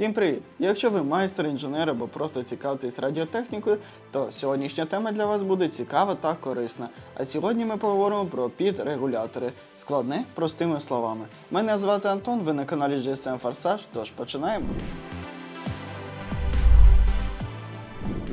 Всім привіт! Якщо ви майстер, інженер або просто цікавитесь радіотехнікою, то сьогоднішня тема для вас буде цікава та корисна. А сьогодні ми поговоримо про підрегулятори. Складне простими словами. Мене звати Антон, ви на каналі GSM Форсаж, тож починаємо.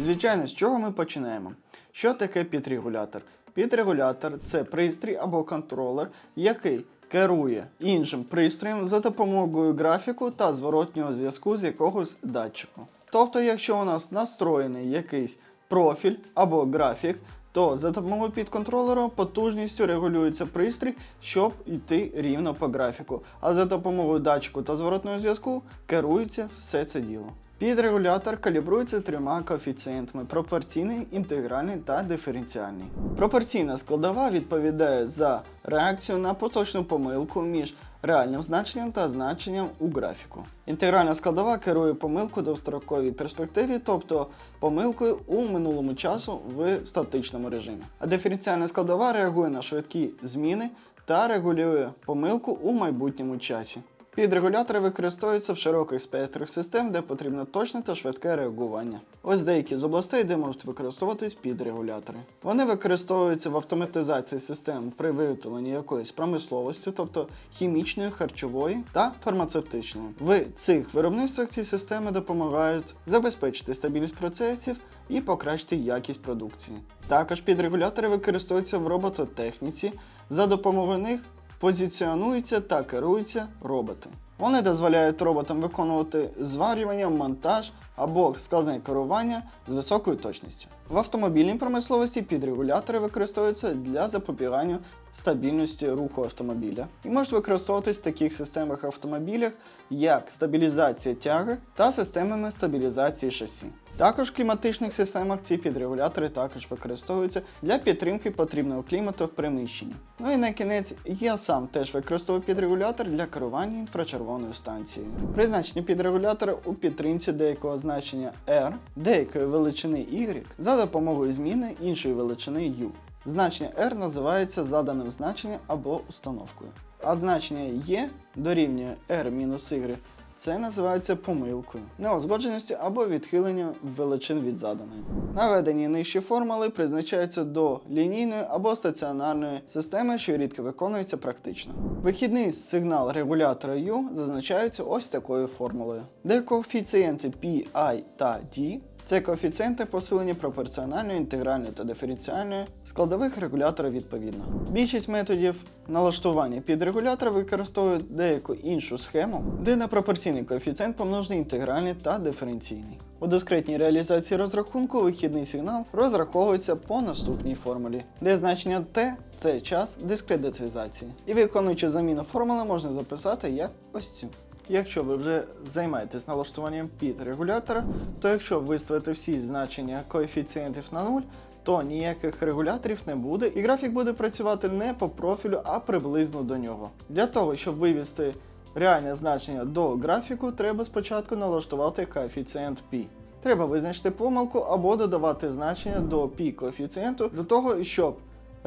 Звичайно, з чого ми починаємо? Що таке підрегулятор? Підрегулятор це пристрій або контролер, який керує іншим пристроєм за допомогою графіку та зворотнього зв'язку з якогось датчику. Тобто, якщо у нас настроєний якийсь профіль або графік, то за допомогою підконтролера потужністю регулюється пристрій, щоб йти рівно по графіку. А за допомогою датчику та зворотного зв'язку керується все це діло. Підрегулятор калібрується трьома коефіцієнтами: пропорційний, інтегральний та диференціальний. Пропорційна складова відповідає за реакцію на поточну помилку між реальним значенням та значенням у графіку. Інтегральна складова керує помилку довгостроковій перспективі, тобто помилкою у минулому часу в статичному режимі. А диференціальна складова реагує на швидкі зміни та регулює помилку у майбутньому часі. Підрегулятори використовуються в широких спектрах систем, де потрібно точне та швидке реагування. Ось деякі з областей, де можуть використовуватись підрегулятори. Вони використовуються в автоматизації систем при виготовленні якоїсь промисловості, тобто хімічної, харчової та фармацевтичної. В цих виробництвах ці системи допомагають забезпечити стабільність процесів і покращити якість продукції. Також підрегулятори використовуються в робототехніці, за допомогою них позиціонуються та керуються роботи. Вони дозволяють роботам виконувати зварювання, монтаж або складне керування з високою точністю. В автомобільній промисловості підрегулятори використовуються для запобігання стабільності руху автомобіля і можуть використовуватись в таких системах автомобілях, як стабілізація тяги та системами стабілізації шасі. Також в кліматичних системах ці підрегулятори також використовуються для підтримки потрібного клімату в приміщенні. Ну і на кінець я сам теж використовую підрегулятор для керування інфрачервоною станцією. Призначення підрегулятора у підтримці деякого значення R, деякої величини Y за допомогою зміни іншої величини U. Значення R називається заданим значенням або установкою. А значення E дорівнює R-Y це називається помилкою, неозгодженістю або відхиленням величин від заданої. Наведені нижчі формули призначаються до лінійної або стаціонарної системи, що рідко виконується практично. Вихідний сигнал регулятора U зазначається ось такою формулою, де коефіцієнти Pi та D це коефіцієнти посилення пропорціональної, інтегральної та диференціальної складових регулятора відповідно. Більшість методів налаштування під регулятора використовують деяку іншу схему, де на пропорційний коефіцієнт помножений інтегральний та диференційний. У дискретній реалізації розрахунку вихідний сигнал розраховується по наступній формулі, де значення T це час дискретизації. І виконуючи заміну формули можна записати як ось цю. Якщо ви вже займаєтесь налаштуванням під регулятора, то якщо виставити всі значення коефіцієнтів на 0, то ніяких регуляторів не буде, і графік буде працювати не по профілю, а приблизно до нього. Для того, щоб вивести реальне значення до графіку, треба спочатку налаштувати коефіцієнт π. Треба визначити помилку або додавати значення до π коефіцієнту до того, щоб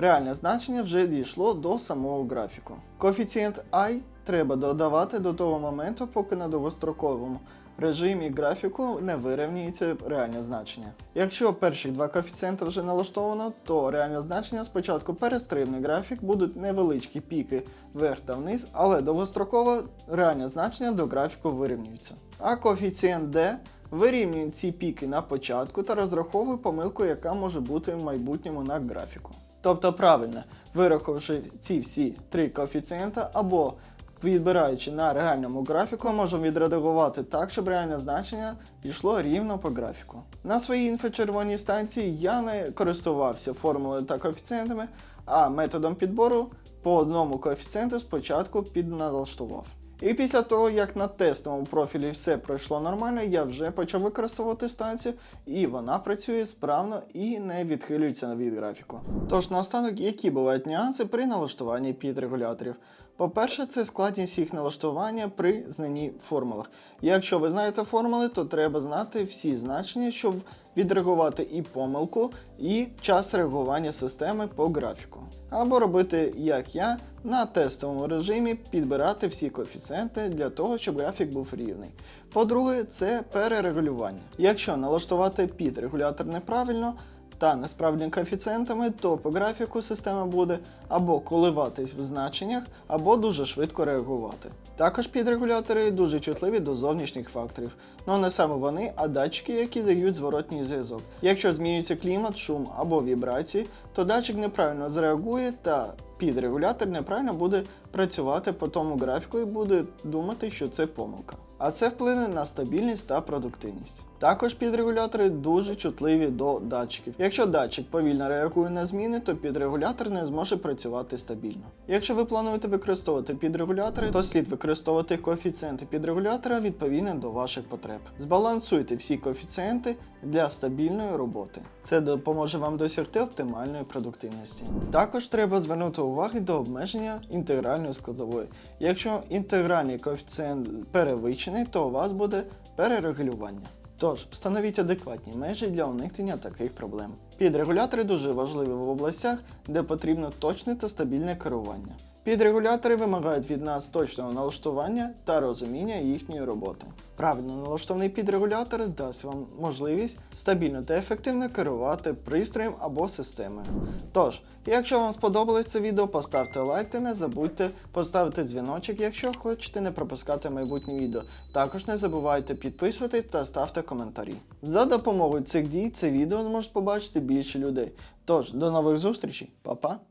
реальне значення вже дійшло до самого графіку. Коефіцієнт I треба додавати до того моменту, поки на довгостроковому режимі графіку не вирівнюється реальне значення. Якщо перші два коефіцієнти вже налаштовано, то реальне значення спочатку перестрибне графік, будуть невеличкі піки вверх та вниз, але довгостроково реальне значення до графіку вирівнюється. А коефіцієнт D вирівнює ці піки на початку та розраховує помилку, яка може бути в майбутньому на графіку. Тобто правильно, вирахувавши ці всі три коефіцієнта або Відбираючи на реальному графіку, можемо відредагувати так, щоб реальне значення йшло рівно по графіку. На своїй інфочервоній станції я не користувався формулою та коефіцієнтами, а методом підбору по одному коефіцієнту спочатку підналаштував. І після того, як на тестовому профілі все пройшло нормально, я вже почав використовувати станцію, і вона працює справно і не відхилюється від графіку. Тож наостанок, які бувають нюанси при налаштуванні підрегуляторів. По-перше, це складність їх налаштування при знанні формулах. Якщо ви знаєте формули, то треба знати всі значення, щоб відреагувати і помилку, і час реагування системи по графіку. Або робити, як я, на тестовому режимі підбирати всі коефіцієнти для того, щоб графік був рівний. По-друге, це перерегулювання. Якщо налаштувати під регулятор неправильно, та несправжніми коефіцієнтами, то по графіку система буде або коливатись в значеннях, або дуже швидко реагувати. Також підрегулятори дуже чутливі до зовнішніх факторів, ну не саме вони, а датчики, які дають зворотній зв'язок. Якщо змінюється клімат, шум або вібрації, то датчик неправильно зреагує та підрегулятор неправильно буде працювати по тому графіку і буде думати, що це помилка. А це вплине на стабільність та продуктивність. Також підрегулятори дуже чутливі до датчиків. Якщо датчик повільно реагує на зміни, то підрегулятор не зможе працювати стабільно. Якщо ви плануєте використовувати підрегулятори, то слід використовувати коефіцієнти підрегулятора відповідно до ваших потреб. Збалансуйте всі коефіцієнти для стабільної роботи. Це допоможе вам досягти оптимальної продуктивності. Також треба звернути увагу до обмеження інтегральної складової. Якщо інтегральний коефіцієнт перевищений, то у вас буде перерегулювання. Тож, встановіть адекватні межі для уникнення таких проблем. Підрегулятори дуже важливі в областях, де потрібно точне та стабільне керування. Підрегулятори вимагають від нас точного налаштування та розуміння їхньої роботи. Правильно налаштований підрегулятор дасть вам можливість стабільно та ефективно керувати пристроєм або системою. Тож, якщо вам сподобалось це відео, поставте лайк та не забудьте поставити дзвіночок, якщо хочете не пропускати майбутні відео. Також не забувайте підписуватись та ставте коментарі. За допомогою цих дій це відео зможуть побачити більше людей. Тож, до нових зустрічей, Па-па!